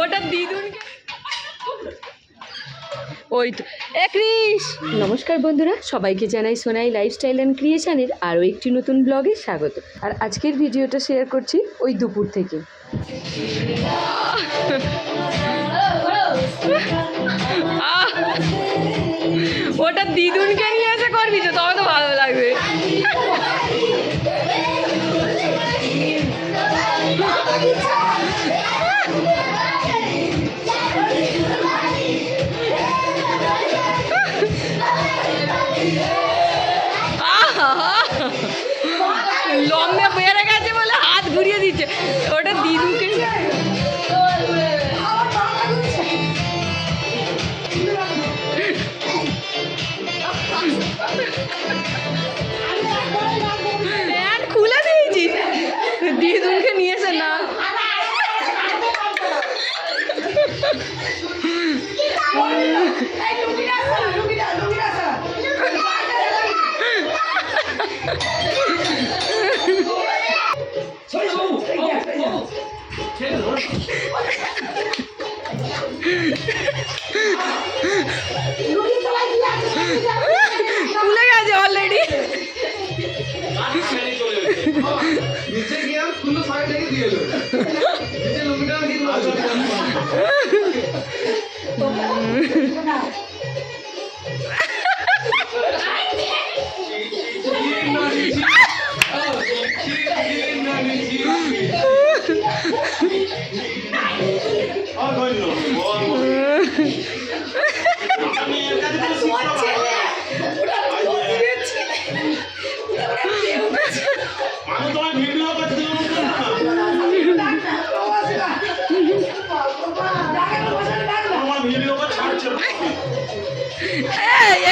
ওটা দিদুনকে ওই তো। এ ক্রিস নমস্কার বন্ধুরা, সবাইকে জানাই সোনাই লাইফস্টাইল অ্যান্ড ক্রিয়েশনের আরও একটি নতুন ব্লগে স্বাগত। আর আজকের ভিডিওটা শেয়ার করছি ওই দুপুর থেকে! ওটা দিদুনকে নিয়ে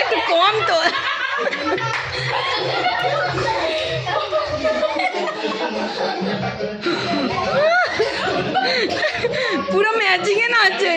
একটু কম তো। পুরো ম্যাচিং এ নাচে।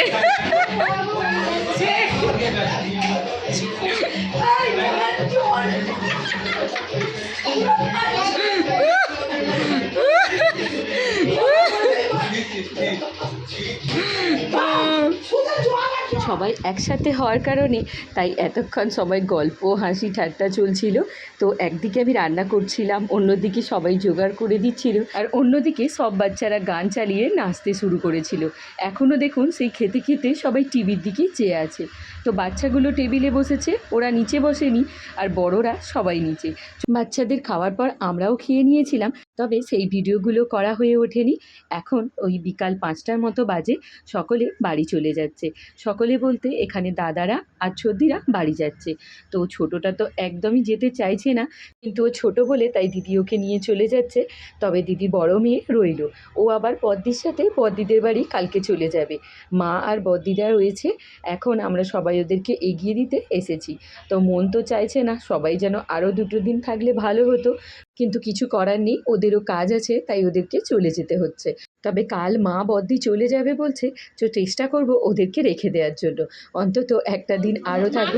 সবাই একসাথে হওয়ার কারণে তাই এতক্ষণ সবাই গল্প, হাসি, ঠাট্টা চলছিল। তো একদিকে আমি রান্না করছিলাম, অন্যদিকে সবাই জোগাড় করে দিচ্ছিল আর অন্যদিকে সব বাচ্চারা গান চালিয়ে নাচতে শুরু করেছিল। এখনও দেখুন সেই খেতে খেতে সবাই টিভির দিকেই চেয়ে আছে। তো বাচ্চাগুলো টেবিলে বসেছে, ওরা নিচে বসেনি আর বড়রা সবাই নিচে। বাচ্চাদের খাওয়ার পর আমরাও খেয়ে নিয়েছিলাম, তবে সেই ভিডিওগুলো করা হয়ে ওঠেনি। এখন ওই বিকাল পাঁচটার মতো বাজে, সকলে বাড়ি চলে যাচ্ছে। সকলে বলতে এখানে দাদারা আর ছদ্দিরা বাড়ি যাচ্ছে। তো ছোটোটা তো একদমই যেতে চাইছে না, কিন্তু ও ছোটো বলে তাই দিদি ওকে নিয়ে চলে যাচ্ছে। তবে দিদি বড় মেয়ে রইল। ও আবার বদ্দির সাথে বদ্দিদের বাড়ি কালকে চলে যাবে। মা আর বদ্দিদা রয়েছে। এখন আমরা সবাই ওদেরকে এগিয়ে দিতে এসেছি। তো মন তো চাইছে না সবাই যেন আরও দুটো দিন থাকলে ভালো হতো। কিন্তু কিছু করার নেই ওদেরও কাজ আছে তাই ওদেরকে চলে যেতে হচ্ছে। তবে কাল মা বদ্দি চলে যাবে বলছে তো চেষ্টা করব ওদেরকে রেখে দেওয়ার জন্য। অন্তত একটা দিন আরও থাকবে।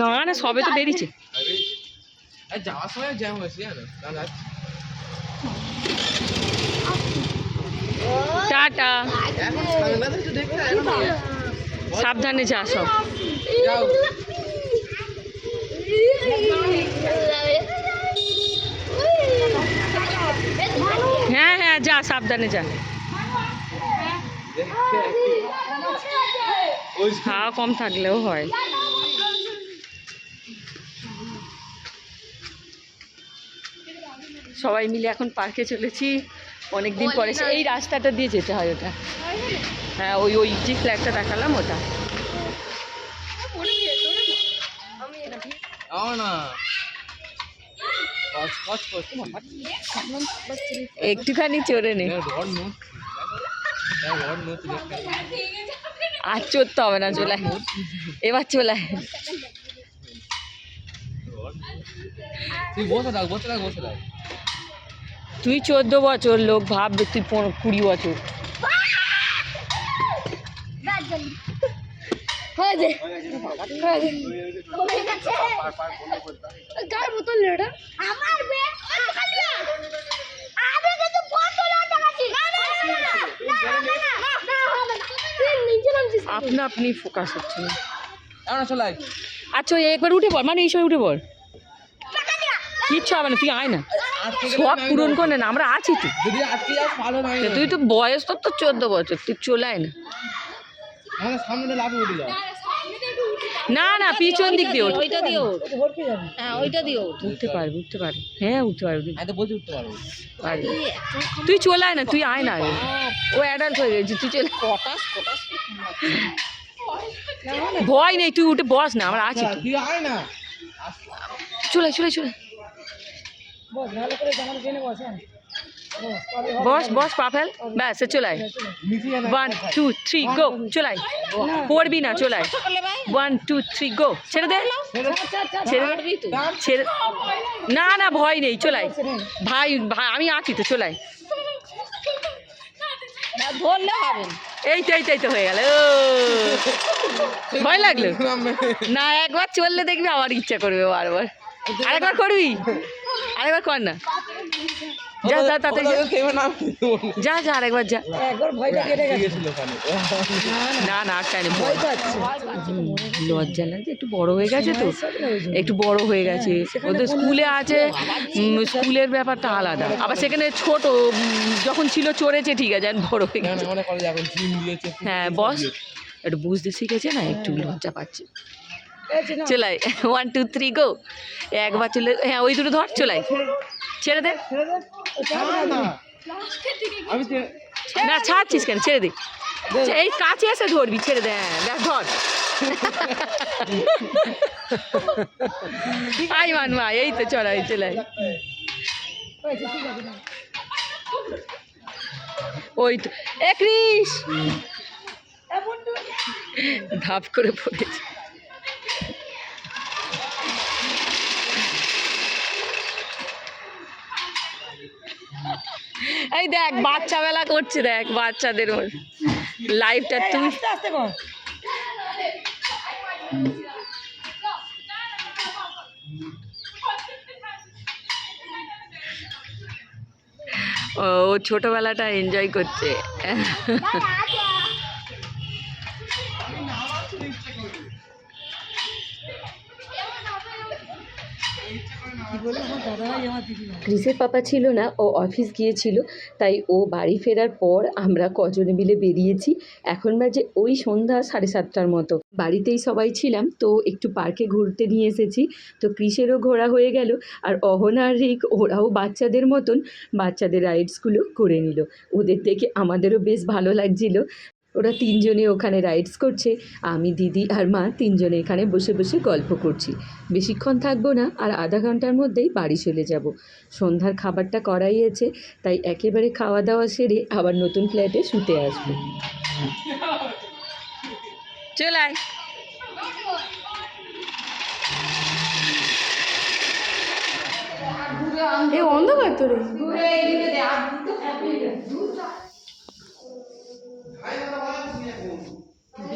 না না সবে তো বেরিয়েছে। যাওয়ার সময় জ্যাম হয়েছে জানো? তাহলে আজ টাটা। সাবধানে যা সব। হ্যাঁ হ্যাঁ যা সাবধানে যা। হাওয়া কম থাকলেও হয়। সবাই মিলে এখন পার্কে চলেছি। অনেক দিন পরে এই রাস্তাটা দিয়ে যেতে হয় ওটা। হ্যাঁ ওই ওই যে ফ্ল্যাগটা দেখালাম ওটা। না। একটুখানি চড়ে নে। আর চড়তে হবে না, চলে এবার চলে তুই চোদ্দ বছর লোক ভাববে তুই কুড়ি বছর। গেছে কার বোতল আমার আপনি ফোকাস হচ্ছে না আচ্ছা একবার উঠে মানে এই সময় উঠে তুই আয় না সব পূরণ করে না আমরা আছি তো তুই তো বয়স তোর তো চোদ্দ বছর তুই চলে আয় না সামনে লাভ না না পিছন দিক দিয়ে ওঠ। ওইটা দিও হ্যাঁ ওইটা দিও উঠতে পারবি উঠতে পারবি। হ্যাঁ উঠতে পারবি। আমি তো বলছি উঠতে পারব। পারবি। তুই চলে আয় না তুই আয় না। ও অ্যাডাল্ট হয়ে গেছে তুই চলে ভয় নেই তুই উঠে বস না আমরা আছি তুই আয় না। চলে চলে চলে বস বস পাফেল ব্যাস সে চলে আয়। মিশিয়ে ওয়ান টু থ্রি গো চলাই পড়বি না চলাই ওয়ান টু থ্রি গো ছেড়ে দে। ছেড়ে ছেড়ে না না ভয় নেই চলাই ভাই ভাই আমি আছি তো চলাই না ধরলে হবে এই তো এই তো হয়ে গেল। ও। ভয় লাগল? না একবার চললে দেখবি আমার ইচ্ছা করবে বারবার। আরেকবার করবি? আরেকবার কর না। যা যা যা। যা যা আরেকবার যা। না না ভয় লজ্জা লাগছে। একটু বড় হয়ে গেছে তো। একটু বড় হয়ে গেছে। ওদের স্কুলে আছে স্কুলের ব্যাপারটা আলাদা। আবার সেখানে ছোট যখন ছিল চড়েছে ঠিক আছে আর বড় হয়ে গেছে। হ্যাঁ বস একটু বুঝতে শিখেছে না একটু লজ্জা পাচ্ছে। চলাই। ওয়ান টু থ্রি গো একবার চলে হ্যাঁ ওই দুটো ধর চলাই। ছেড়ে দে। না আমি যে- না ছাড়ছিস কেন? ছেড়ে দে। এই কাছে এসে ধরবি ছেড়ে দে। হ্যাঁ দেখ ধর। আই মান মা এই তো চড়াই চলাই ওই তো এ ক্রিস ধাপ করে পড়েছে। এই দেখ বাচ্চা বেলা করছে দেখ বাচ্চাদের লাইফটা তুই ও ও ছোটবেলাটা এনজয় করছে। ক্রিসের পাপা ছিল না, ও অফিস গিয়েছিল, তাই ও বাড়ি ফেরার পর আমরা কজনে মিলে বেরিয়েছি। এখন বাজে ওই সন্ধ্যা সাড়ে সাতটার মতো। বাড়িতেই সবাই ছিলাম, তো একটু পার্কে ঘুরতে নিয়ে এসেছি। তো ক্রিসেরও ঘোরা হয়ে গেল, আর অহনা রিক, ওরাও বাচ্চাদের মতন বাচ্চাদের রাইডসগুলো করে নিল। ওদের দেখে আমাদেরও বেশ ভালো লাগছিল। ওরা তিনজনে ওখানে রাইডস করছে আমি দিদি আর মা তিনজনে এখানে বসে বসে গল্প করছি। বেশিক্ষণ থাকব না আর আধা ঘণ্টার মধ্যেই বাড়ি চলে যাব। সন্ধ্যার খাবারটা করাইয়েছে তাই একেবারে খাওয়া দাওয়া সেরে আবার নতুন ফ্ল্যাটে শুতে আসব। চলায় এ অন্ধকার তো রে।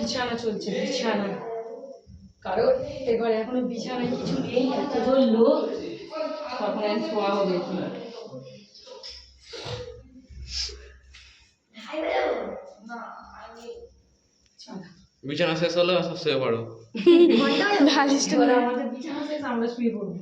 বিছানা চলছে বিছানা। কারণ এবার এখনও বিছানায় কিছু নেই এতজন লোক। তখন শোয়া হবে কি বিছানা শেষ হলো সব শুয়ে পড়ো। আমাদের বিছানা শেষ আমরা শুয়ে পড়ব।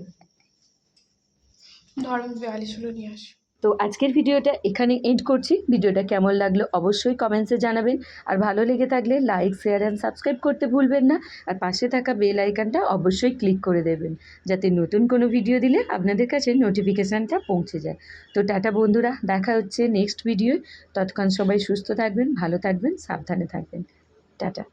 ধর বালিশগুলো নিয়ে আসি। তো আজকের ভিডিওটা এখানে এন্ড করছি। ভিডিওটা কেমন লাগল অবশ্যই কমেন্টসে জানাবেন। আর ভালো লেগে থাকলে লাইক শেয়ার অ্যান্ড সাবস্ক্রাইব করতে ভুলবেন না। আর পাশে থাকা বেল আইকনটা অবশ্যই ক্লিক করে দেবেন। যাতে নতুন কোনো ভিডিও দিলে আপনাদের কাছে নোটিফিকেশানটা পৌঁছে যায়। তো টাটা বন্ধুরা, দেখা হচ্ছে নেক্সট ভিডিওয় ততক্ষণ সবাই সুস্থ থাকবেন, ভালো থাকবেন, সাবধানে থাকবেন। টাটা।